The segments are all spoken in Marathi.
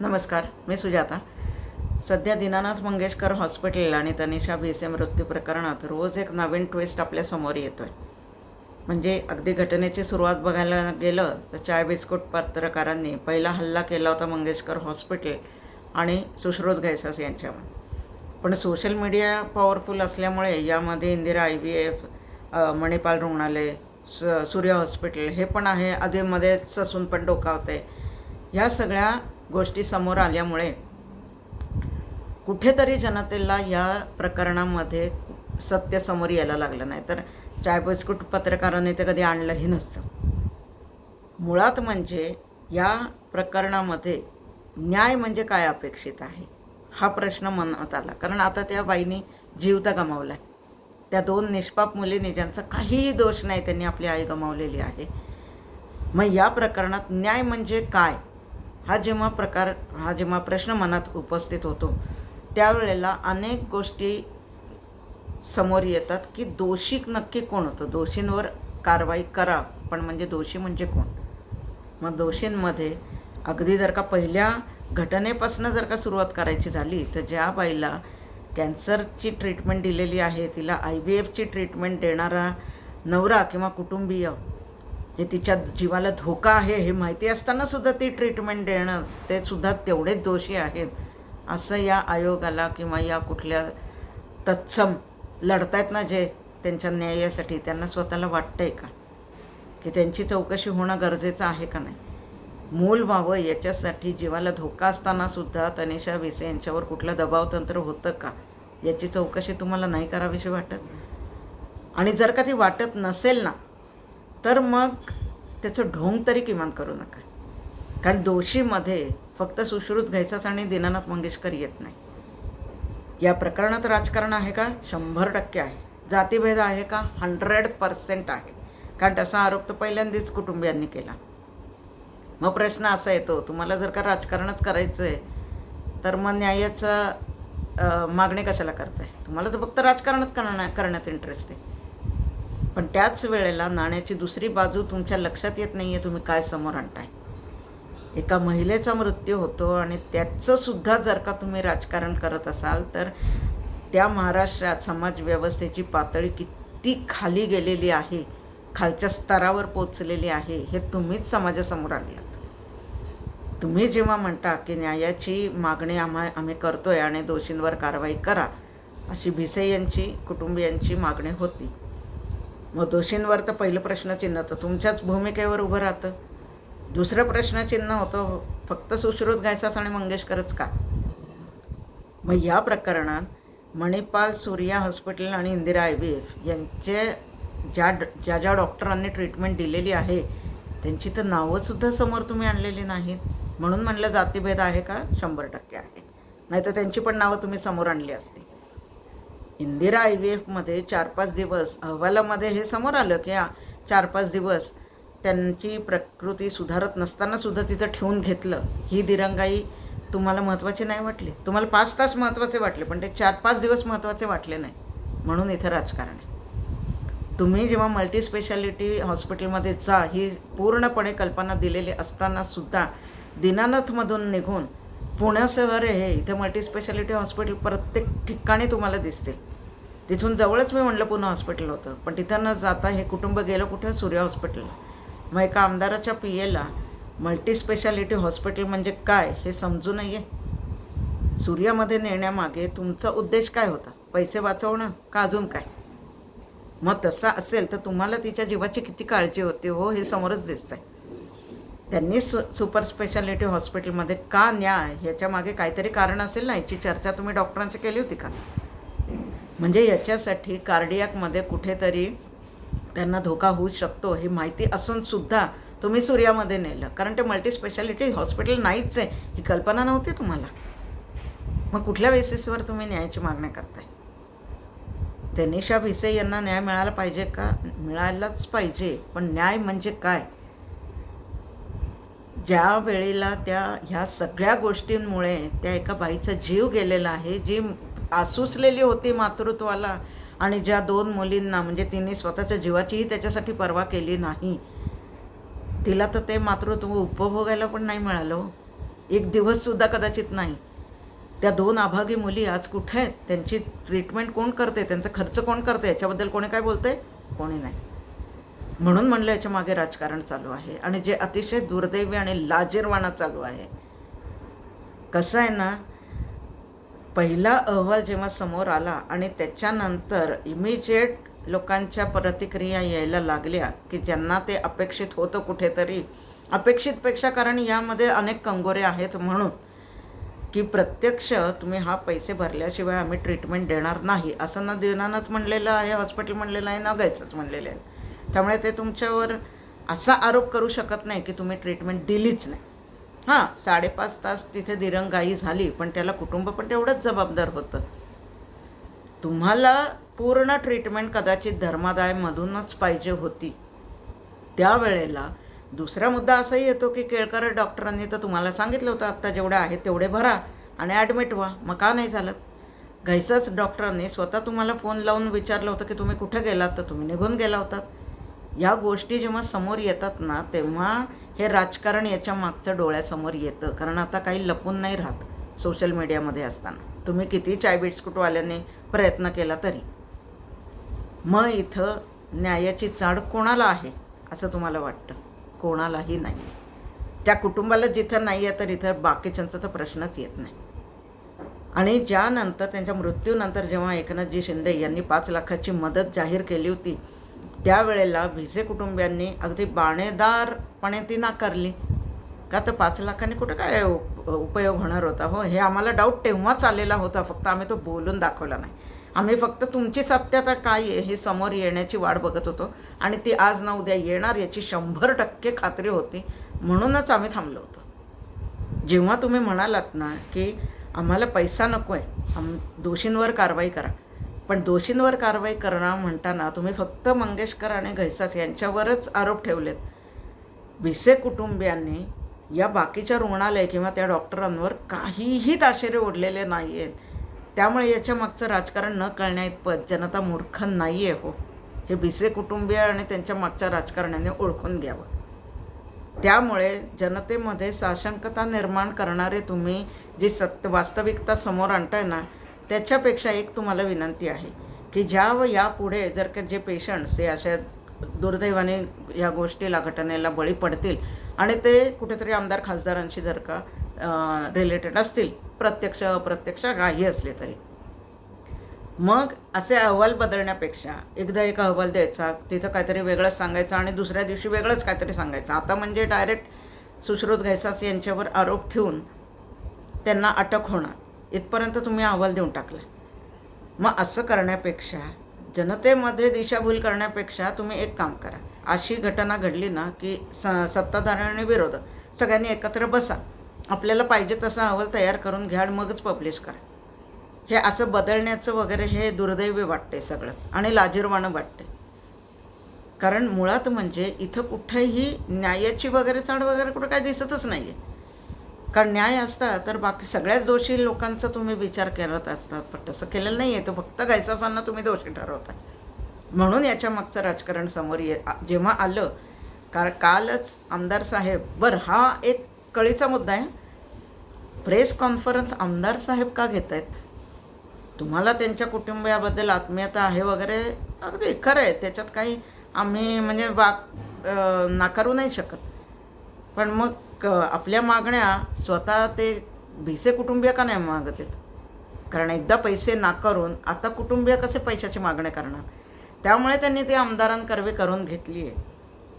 नमस्कार मी सुजाता. सध्या दीनानाथ मंगेशकर हॉस्पिटल आणि तनिषा भिसे मृत्यू प्रकरणात रोज एक नवीन ट्विस्ट आपल्यासमोर येतो आहे म्हणजे अगदी घटनेची सुरुवात बघायला गेलं तर चाय बिस्कुट पत्रकारांनी पहिला हल्ला केला होता मंगेशकर हॉस्पिटल आणि सुश्रुत घैसास यांच्यावर. पण सोशल मीडिया पॉवरफुल असल्यामुळे यामध्ये Indira I V F Manipal रुग्णालय स सूर्य हॉस्पिटल हे पण आहे. आधीमध्ये ससून पण डोकावते ह्या सगळ्या गोष्टी समोर आल्यामुळे कुठेतरी जनतेला या प्रकरणामध्ये सत्य समोर यायला लागलं नाही. तर चाय बिस्कुट पत्रकारांनी ते कधी आणलंही नसतं. मुळात म्हणजे या प्रकरणामध्ये न्याय म्हणजे काय अपेक्षित आहे? हा प्रश्न मनात आला. कारण आता त्या बाईनी जीव तर गमावला आहे त्या दोन निष्पाप मुलींनी ज्यांचा काहीही दोष नाही त्यांनी आपली आई गमावलेली आहे. मग या प्रकरणात न्याय म्हणजे काय? हा जेव्हा प्रकार हा जेव्हा प्रश्न मनात उपस्थित होतो त्यावेळेला अनेक गोष्टी समोर येतात की दोषी नक्की कोण होतं? दोषींवर कारवाई करा पण म्हणजे दोषी म्हणजे कोण? मग दोषींमध्ये अगदी जर का पहिल्या घटनेपासून जर का सुरुवात करायची झाली तर ज्या बाईला कॅन्सरची ट्रीटमेंट दिलेली आहे तिला आय बी एफची ट्रीटमेंट देणारा नवरा किंवा कुटुंबीय जे तिच्या जीवाला धोका आहे हे माहिती असताना सुद्धा ती ट्रीटमेंट देणं ते सुद्धा तेवढेच दोषी आहेत. असं या आयोगाला किंवा या कुठल्या तत्सम लढतायत ना जे त्यांच्या न्यायासाठी त्यांना स्वतःला वाटतं आहे का? की त्यांची चौकशी होणं गरजेचं आहे का नाही? मूल व्हावं याच्यासाठी जीवाला धोका असताना सुद्धा तनिषा विसे यांच्यावर कुठलं दबावतंत्र होतं का? याची चौकशी तुम्हाला नाही करावीशी वाटत? आणि जर का ती वाटत नसेल ना तर मग त्याचं ढोंग तरी किमान करू नका. कारण दोषीमध्ये फक्त सुश्रुत घ्यायचाच आणि दीनानाथ मंगेशकर येत नाही. या प्रकरणात राजकारण आहे का? शंभर टक्के आहे. जातीभेद आहे का? हंड्रेड पर्सेंट आहे. कारण तसा आरोप तर पहिल्यांदाच कुटुंबियांनी केला. मग प्रश्न असा येतो तुम्हाला जर का राजकारणच करायचं आहे तर मग न्यायाचं मागणी कशाला करताय? तुम्हाला तर फक्त राजकारणच करण्या करण्यात इंटरेस्ट आहे. पण त्याच वेळेला नाण्याची दुसरी बाजू तुमच्या लक्षात येत नाही आहे तुम्ही काय समोर आणताय? एका महिलेचा मृत्यू होतो आणि त्याचंसुद्धा जर का तुम्ही राजकारण करत असाल तर त्या महाराष्ट्रात समाज व्यवस्थेची पातळी किती खाली गेलेली आहे खालच्या स्तरावर पोचलेली आहे हे तुम्हीच समाजासमोर आणलात. तुम्ही जेव्हा म्हणता की न्यायाची मागणी आम्हा आम्ही करतोय आणि दोषींवर कारवाई करा अशी भिसे यांची कुटुंबियांची मागणी होती. मग दोषींवर तर पहिलं प्रश्नचिन्ह तर तुमच्याच भूमिकेवर उभं राहतं. दुसरं प्रश्नचिन्ह होतं हो. फक्त सुश्रुत गायसास आणि मंगेशकरच का? मग या प्रकरणात मणिपाल सूर्या हॉस्पिटल आणि इंदिरा आय बी एफ यांचे ज्या ड- ज्या ज्या डॉक्टरांनी ट्रीटमेंट दिलेली आहे त्यांची तर नावंसुद्धा समोर तुम्ही आणलेली नाहीत. म्हणून म्हणलं जातीभेद आहे का? शंभर टक्के आहे. नाहीतर त्यांची पण नावं तुम्ही समोर आणली असती. इंदिरा आय व्ही एफमध्ये चार पाच दिवस अहवालामध्ये हे समोर आलं की चार पाच दिवस त्यांची प्रकृती सुधारत नसताना सुद्धा तिथं ठेवून घेतलं. ही दिरंगाई तुम्हाला महत्त्वाची नाही वाटली? तुम्हाला पाच तास महत्त्वाचे वाटले पण ते चार पाच दिवस महत्त्वाचे वाटले नाही. म्हणून इथं राजकारण आहे. तुम्ही जेव्हा मल्टी स्पेशालिटी हॉस्पिटलमध्ये जा ही पूर्णपणे कल्पना दिलेली असतानासुद्धा दिनानाथमधून निघून पुण्यासवर हे इथे मल्टी स्पेशालिटी हॉस्पिटल प्रत्येक ठिकाणी तुम्हाला दिसतील. तिथून जवळच मी म्हणलं पुणे हॉस्पिटल होतं. पण तिथं न जाता हे कुटुंब गेलं कुठं? सूर्य हॉस्पिटलला मग एका आमदाराच्या पी एला मल्टी स्पेशालिटी हॉस्पिटल म्हणजे काय हे समजू नये? सूर्यामध्ये नेण्यामागे तुमचा उद्देश काय होता? पैसे वाचवणं का अजून काय? मग तसा असेल तर तुम्हाला तिच्या जीवाची किती काळजी होती हो हे समोरच दिसतंय. त्यांनी सु सुपर स्पेशालिटी हॉस्पिटलमध्ये का न्याय? ह्याच्या मागे काहीतरी कारण असेल ना? याची चर्चा तुम्ही डॉक्टरांची केली होती का? म्हणजे याच्यासाठी कार्डियाकमध्ये कुठेतरी त्यांना धोका होऊ शकतो हे माहिती असूनसुद्धा तुम्ही सूर्यामध्ये नेलं. कारण ते मल्टीस्पेशालिटी हॉस्पिटल नाहीच आहे. ही कल्पना नव्हती तुम्हाला? मग कुठल्या बेसिसवर तुम्ही न्यायाची मागणी करताय? तनिषा भिसे यांना न्याय मिळाला पाहिजे का? मिळायलाच पाहिजे. पण न्याय म्हणजे काय? ज्या वेळेला त्या ह्या सगळ्या गोष्टींमुळे त्या एका बाईचा जीव गेलेला आहे जी आसुसलेली होती मातृत्वाला आणि ज्या दोन मुलींना म्हणजे तिने स्वतःच्या जीवाचीही त्याच्यासाठी पर्वा केली नाही तिला तर ते मातृत्व उपभोगायला पण नाही मिळालं हो. एक दिवससुद्धा कदाचित नाही. त्या दोन अभागी मुली आज कुठे आहेत? त्यांची ट्रीटमेंट कोण करते? त्यांचा खर्च कोण करते? याच्याबद्दल कोणी काय बोलते कोणी नाही. म्हणून म्हणलं याच्या मागे राजकारण चालू आहे. आणि जे अतिशय दुर्दैवी आणि लाजीरवाणा चालू आहे. कसं आहे ना पहिला अहवाल जेव्हा समोर आला आणि त्याच्यानंतर इमिजिएट लोकांच्या प्रतिक्रिया यायला लागल्या की ज्यांना ते अपेक्षित होतं कुठेतरी अपेक्षितपेक्षा कारण यामध्ये अनेक कंगोरे आहेत म्हणून की प्रत्यक्ष तुम्ही हा पैसे भरल्याशिवाय आम्ही ट्रीटमेंट देणार नाही. असं ना देनानच म्हणलेलं आहे हॉस्पिटल म्हणलेलं आहे ना गायचंच म्हणलेलं आहे त्यामुळे ते तुमच्यावर असा आरोप करू शकत नाही की तुम्ही ट्रीटमेंट दिलीच नाही. हां साडेपाच तास तिथे दिरंगाई झाली पण त्याला कुटुंब पण तेवढंच जबाबदार होतं. तुम्हाला पूर्ण ट्रीटमेंट कदाचित धर्मादायमधूनच पाहिजे होती. त्यावेळेला दुसरा मुद्दा असाही येतो की केळकर डॉक्टरांनी तर तुम्हाला सांगितलं होतं आत्ता जेवढे आहेत तेवढे भरा आणि ॲडमिट व्हा. मग का नाही झालं? घ्यायचंच डॉक्टरांनी स्वतः तुम्हाला फोन लावून विचारलं होतं की तुम्ही कुठे गेलात? तर तुम्ही निघून गेला होतात. या गोष्टी जेव्हा समोर येतात ना तेव्हा हे राजकारण याच्या मागचं डोळ्यासमोर येतं. कारण आता काही लपून नाही राहत सोशल मीडियामध्ये असताना. तुम्ही किती चाय बिस्कुटवाल्यांनी प्रयत्न केला तरी. मग इथं न्यायाची चाड कोणाला आहे असं तुम्हाला वाटतं? कोणालाही नाही. त्या कुटुंबाला जिथं नाही आहे तर इथं बाकीच्यांचा तर प्रश्नच येत नाही. आणि ज्यानंतर त्यांच्या मृत्यूनंतर जेव्हा एकनाथजी शिंदे यांनी पाच लाखाची मदत जाहीर केली होती त्यावेळेला भिसे कुटुंबियांनी अगदी बाणेदारपणे ती नाकारली. का तर पाच लाखांनी कुठं काय उप उपयोग होणार होता? हो हे आम्हाला डाऊट तेव्हाच आलेला होता. फक्त आम्ही तो बोलून दाखवला नाही. आम्ही फक्त तुमची सत्यता काय आहे हे समोर येण्याची वाट बघत होतो आणि ती आज ना उद्या येणार याची शंभर टक्के खात्री होती. म्हणूनच आम्ही थांबलो होतो. जेव्हा तुम्ही म्हणालात ना की आम्हाला पैसा नको आहे आम दोषींवर कारवाई करा. पण दोषींवर कारवाई करणं म्हणताना तुम्ही फक्त मंगेशकर आणि घैसास यांच्यावरच आरोप ठेवलेत. भिसे कुटुंबियांनी या बाकीच्या रुग्णालय किंवा त्या डॉक्टरांवर काहीही ताशेरे ओढलेले नाही आहेत त्यामुळे याच्या मागचं राजकारण न कळण्याइतपत जनता मूर्ख नाही आहे हो. हे भिसे कुटुंबीय आणि त्यांच्या मागच्या राजकारण्याने ओळखून घ्यावं. त्यामुळे जनतेमध्ये साशंकता निर्माण करणारे तुम्ही जी सत्य वास्तविकता समोर आणताय ना त्याच्यापेक्षा एक तुम्हाला विनंती आहे की ज्या व यापुढे जर का जे पेशंट्स हे अशा दुर्दैवाने या गोष्टीला घटनेला बळी पडतील आणि ते कुठेतरी आमदार खासदारांशी जर का रिलेटेड असतील प्रत्यक्ष अप्रत्यक्ष काही असले तरी. मग असे अहवाल बदलण्यापेक्षा एकदा एक अहवाल द्यायचा तिथं काहीतरी वेगळंच सांगायचं आणि दुसऱ्या दिवशी वेगळंच काहीतरी सांगायचं. आता म्हणजे डायरेक्ट सुश्रुत घैसास यांच्यावर आरोप ठेवून त्यांना अटक होणार. इथपर्यंत तुम्ही अहवाल देऊन टाकला मग असं करण्यापेक्षा जनतेमध्ये दिशाभूल करण्यापेक्षा तुम्ही एक काम करा. अशी घटना घडली ना की स सत्ताधारण आणि विरोधक सगळ्यांनी एकत्र बसा. आपल्याला पाहिजे तसा अहवाल तयार करून घ्या आणि मगच पब्लिश करा. हे असं बदलण्याचं वगैरे हे दुर्दैवी वाटते सगळंच आणि लाजीरवाणं वाटते कारण मुळात म्हणजे इथं कुठेही न्यायाची वगैरे चाड वगैरे कुठं काय दिसतच नाही आहे कारण न्याय असता तर बाकी सगळ्याच दोषी लोकांचा तुम्ही विचार करत असतात पण तसं केलेलं नाही आहे तर फक्त गायसासांना तुम्ही दोषी ठरवता. म्हणून याच्या मागचं राजकारण समोर ये जेव्हा आलं कार कालच आमदार साहेब बरं हा एक कळीचा मुद्दा आहे. प्रेस कॉन्फरन्स आमदार साहेब का घेत आहेत तुम्हाला त्यांच्या कुटुंबियाबद्दल आत्मीयता आहे वगैरे अगदी खरं आहे. त्याच्यात काही आम्ही म्हणजे वाक नाकारू नाही शकत. पण मग आपल्या मागण्या स्वतः ते भिसे कुटुंबीय का नाही मागत आहेत? कारण एकदा पैसे नाकारून आता कुटुंबीय कसे पैशाची मागणी करणार? त्यामुळे त्यांनी ते आमदारांकरवे करून घेतली आहे.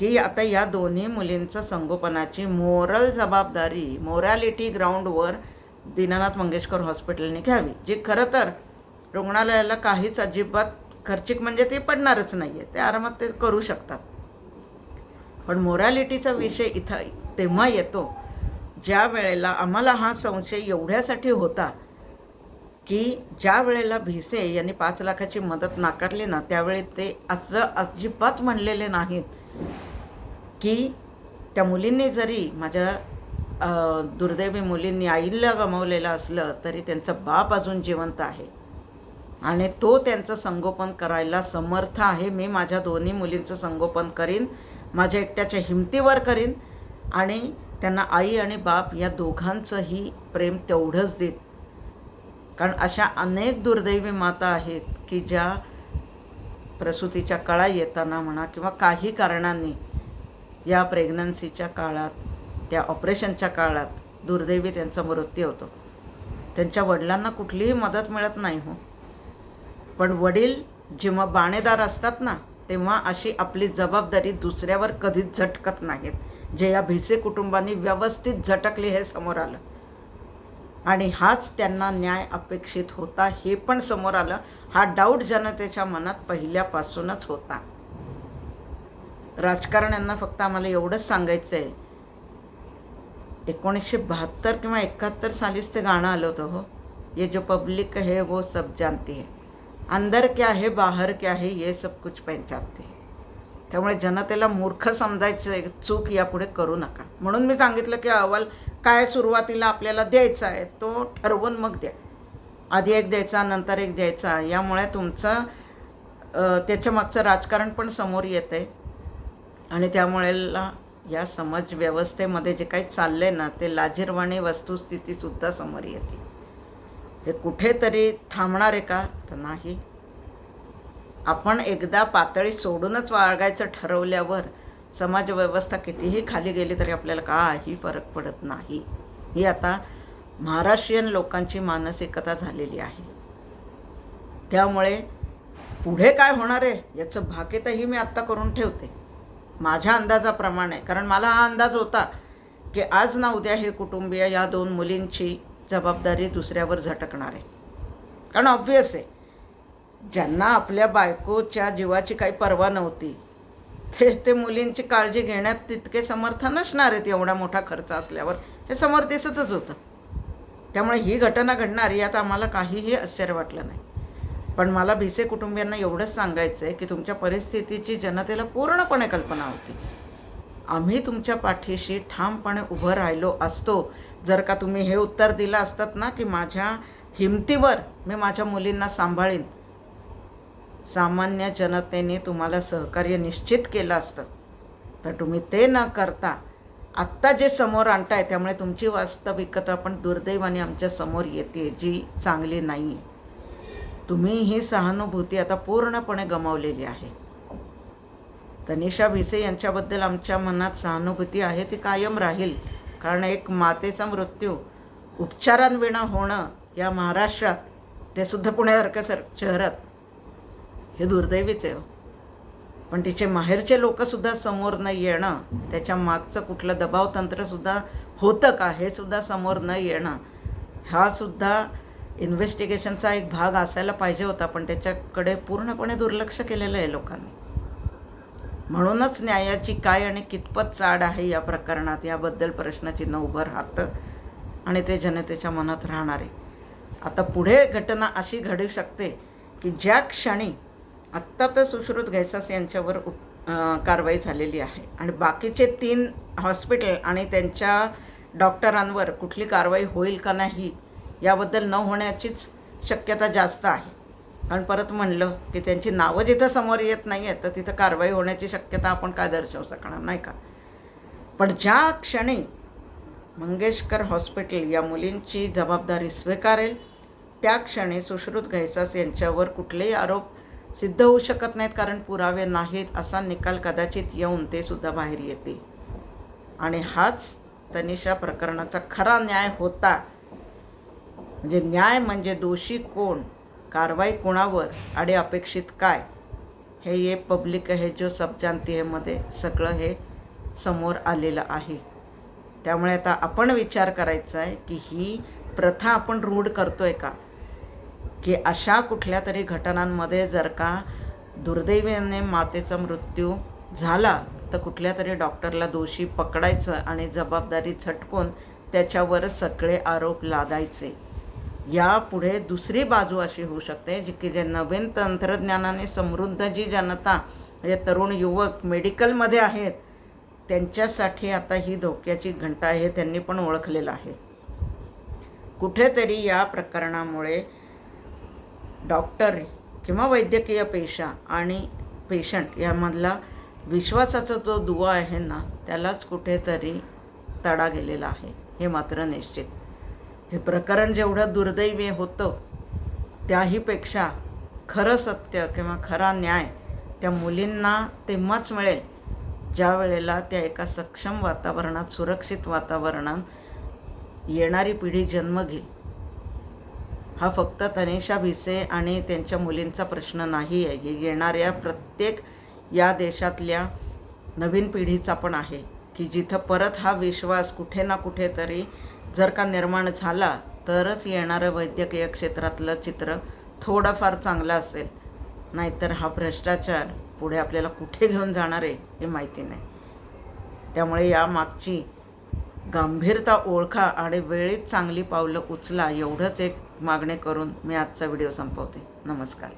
की आता या दोन्ही मुलींचं संगोपनाची मोरल जबाबदारी मोरॅलिटी ग्राउंडवर दीनानाथ मंगेशकर हॉस्पिटलने घ्यावी. जे खरं तर रुग्णालयाला काहीच अजिबात खर्चिक म्हणजे ते पडणारच नाही आहे ते आरामात ते करू शकतात. पण मोरॅलिटीचा विषय इथं तेव्हा येतो ज्या वेळेला आम्हाला हा संशय एवढ्यासाठी होता की ज्या वेळेला भिसे यांनी पाच लाखाची मदत नाकारली ना त्यावेळी ते असं अजिबात म्हणलेले नाहीत की त्या मुलींनी जरी माझ्या दुर्दैवी मुलींनी आईला गमावलेलं असलं तरी त्यांचा बाप अजून जिवंत आहे. आणि तो त्यांचं संगोपन करायला समर्थ आहे. मी माझ्या दोन्ही मुलींचं संगोपन करीन. माझ्या एकट्याच्या हिमतीवर करीन आणि त्यांना आई आणि बाप या दोघांचंही प्रेम तेवढंच देत कारण अशा अनेक दुर्दैवी माता आहेत की ज्या प्रसूतीच्या कळा येताना म्हणा किंवा काही कारणांनी या प्रेग्नन्सीच्या काळात त्या ऑपरेशनच्या काळात दुर्दैवी त्यांचा मृत्यू होतो. त्यांच्या वडिलांना कुठलीही मदत मिळत नाही हो. पण वडील जेव्हा बाणेदार असतात ना तेव्हा अशी आपली जबाबदारी दुसऱ्यावर कधीच झटकत नाहीत. जे या भिसे कुटुंबांनी व्यवस्थित झटकले हे समोर आलं. आणि हाच त्यांना न्याय अपेक्षित होता हे पण समोर आलं. हा डाऊट जनतेच्या मनात पहिल्यापासूनच होता. राजकारण्यांना फक्त आम्हाला एवढंच सांगायचं आहे एकोणीसशे बहात्तर किंवा एकाहत्तर सालीच ते गाणं आलं होतं हो. ये जो पब्लिक है वो सब जानती है. अंदर क्या है बाहर क्या है ये सब कुछ पहचानते त्यामुळे जनतेला मूर्ख समजायचं चूक यापुढे करू नका. म्हणून मी सांगितलं की अहवाल काय सुरुवातीला आपल्याला द्यायचा आहे तो ठरवून मग द्या. आधी एक द्यायचा नंतर एक द्यायचा. यामुळे तुमचं त्याच्या मागचं राजकारण पण समोर येतं आहे आणि त्यामुळे या समाज व्यवस्थेमध्ये जे काही चाललं आहे ना ते लाजीरवाणी वस्तुस्थितीसुद्धा समोर येते. हे कुठेतरी थांबणार आहे का? तर नाही. आपण एकदा पातळी सोडूनच वागायचं ठरवल्यावर समाजव्यवस्था कितीही खाली गेली तरी आपल्याला काही फरक पडत नाही. ही आता महाराष्ट्रीयन लोकांची मानसिकता झालेली आहे. त्यामुळे पुढे काय होणार आहे याचं भाकीतही मी आत्ता करून ठेवते. माझ्या अंदाजाप्रमाणे कारण मला हा अंदाज होता की आज ना उद्या हे कुटुंबीय या दोन मुलींची जबाबदारी दुसऱ्यावर झटकणार. आहे कारण ऑब्वियस आहे. ज्यांना आपल्या बायकोच्या जीवाची काही पर्वा नव्हती ते ते मुलींची काळजी घेण्यात तितके समर्थ नसणार आहेत एवढा मोठा खर्च असल्यावर. हे समोर दिसतच होतं. त्यामुळे ही घटना घडणार यात आम्हाला काहीही आश्चर्य वाटलं नाही. पण मला भिसे कुटुंबियांना एवढंच सांगायचं आहे की तुमच्या परिस्थितीची जनतेला पूर्णपणे कल्पना होती. आम्ही तुमच्या पाठीशी ठामपणे उभं राहिलो असतो. जर का तुम्ही हे उत्तर दिलं असतात ना की माझ्या हिमतीवर मी माझ्या मुलींना सांभाळीन. सामान्य जनतेने तुम्हाला सहकार्य निश्चित केलं असतं. तर तुम्ही ते न करता आत्ता जे समोर आणताय त्यामुळे तुमची वास्तविकता पण दुर्दैवाने आमच्यासमोर येते जी चांगली नाही आहे तुम्ही ही सहानुभूती आता पूर्णपणे गमावलेली आहे. तनिषा भिसे यांच्याबद्दल आमच्या मनात सहानुभूती आहे. ती कायम राहील. कारण एक मातेचा मृत्यू उपचारांविना होणं या महाराष्ट्रात ते सुद्धा पुण्यासारख्या सर शहरात हे दुर्दैवीच आहे हो. पण तिचे माहेरचे लोकसुद्धा समोर न येणं त्याच्या मागचं कुठलं दबाव तंत्रसुद्धा होतं का हे सुद्धा समोर न येणं हा सुद्धा इन्व्हेस्टिगेशनचा एक भाग असायला पाहिजे होता. पण त्याच्याकडे पूर्णपणे दुर्लक्ष केलेलं आहे लोकांनी. म्हणूनच न्यायाची काय आणि कितपत चाड आहे या प्रकरणात याबद्दल प्रश्नचिन्ह उभं राहतं आणि ते जनतेच्या मनात राहणार आहे. आता पुढे घटना अशी घडू शकते की ज्या क्षणी आत्ता तर सुश्रुत घैसास यांच्यावर उप कारवाई झालेली आहे आणि बाकीचे तीन हॉस्पिटल आणि त्यांच्या डॉक्टरांवर कुठली कारवाई होईल का नाही याबद्दल न होण्याचीच शक्यता जास्त आहे. कारण परत म्हणलं की त्यांची नावं जिथं समोर येत नाही आहेत तर तिथं कारवाई होण्याची शक्यता आपण काय दर्शवू शकणार नाही का? पण ज्या क्षणी मंगेशकर हॉस्पिटल या मुलींची जबाबदारी स्वीकारेल त्या क्षणी सुश्रुत घैसास यांच्यावर कुठलेही आरोप सिद्ध होऊ शकत नाहीत कारण पुरावे नाहीत असा निकाल कदाचित येऊन ते सुद्धा बाहेर येतील. आणि हाच तनिषा प्रकरणाचा खरा न्याय होता. म्हणजे न्याय म्हणजे दोषी कोण? कारवाई कोणावर आणि अपेक्षित काय? हे ये पब्लिक आहे जो सब जानती है मध्ये सगळं हे समोर आलेलं आहे. त्यामुळे आता आपण विचार करायचा आहे की ही प्रथा आपण रूढ करतो आहे का? की अशा कुठल्या तरी घटनांमध्ये जर का दुर्दैवाने मातेचा मृत्यू झाला तर कुठल्या तरी डॉक्टरला दोषी पकडायचं आणि जबाबदारी झटकून त्याच्यावर सगळे आरोप लादायचे. यापुढे दुसरी बाजू अशी होऊ शकते जी की जे नवीन तंत्रज्ञानाने समृद्ध जी जनता म्हणजे तरुण युवक मेडिकलमध्ये आहेत त्यांच्यासाठी आता ही धोक्याची घंटा आहे त्यांनी पण ओळखलेलं आहे. कुठेतरी या प्रकरणामुळे डॉक्टर किंवा वैद्यकीय पेशा आणि पेशंट यामधला विश्वासाचा जो दुवा आहे ना त्यालाच कुठेतरी तडा गेलेला आहे हे मात्र निश्चित. हे प्रकरण जेवढं दुर्दैवी होतं त्याहीपेक्षा खरं सत्य किंवा खरा न्याय त्या मुलींना तेव्हाच मिळेल ज्या वेळेला त्या एका सक्षम वातावरणात सुरक्षित वातावरणात येणारी पिढी जन्म घेईल. हा फक्त तनिषा भिसे आणि त्यांच्या मुलींचा प्रश्न नाही आहे हे येणाऱ्या प्रत्येक या देशातल्या नवीन पिढीचा पण आहे की जिथं परत हा विश्वास कुठे ना कुठेतरी जर का निर्माण झाला तरच येणारं वैद्यकीय क्षेत्रातलं चित्र थोडंफार चांगलं असेल. नाहीतर हा भ्रष्टाचार पुढे आपल्याला कुठे घेऊन जाणार आहे हे माहिती नाही. त्यामुळे या मागची गंभीरता ओळखा आणि वेळीच चांगली पावलं उचला एवढंच एक मागणे करून मी आजचा व्हिडिओ संपवते. नमस्कार.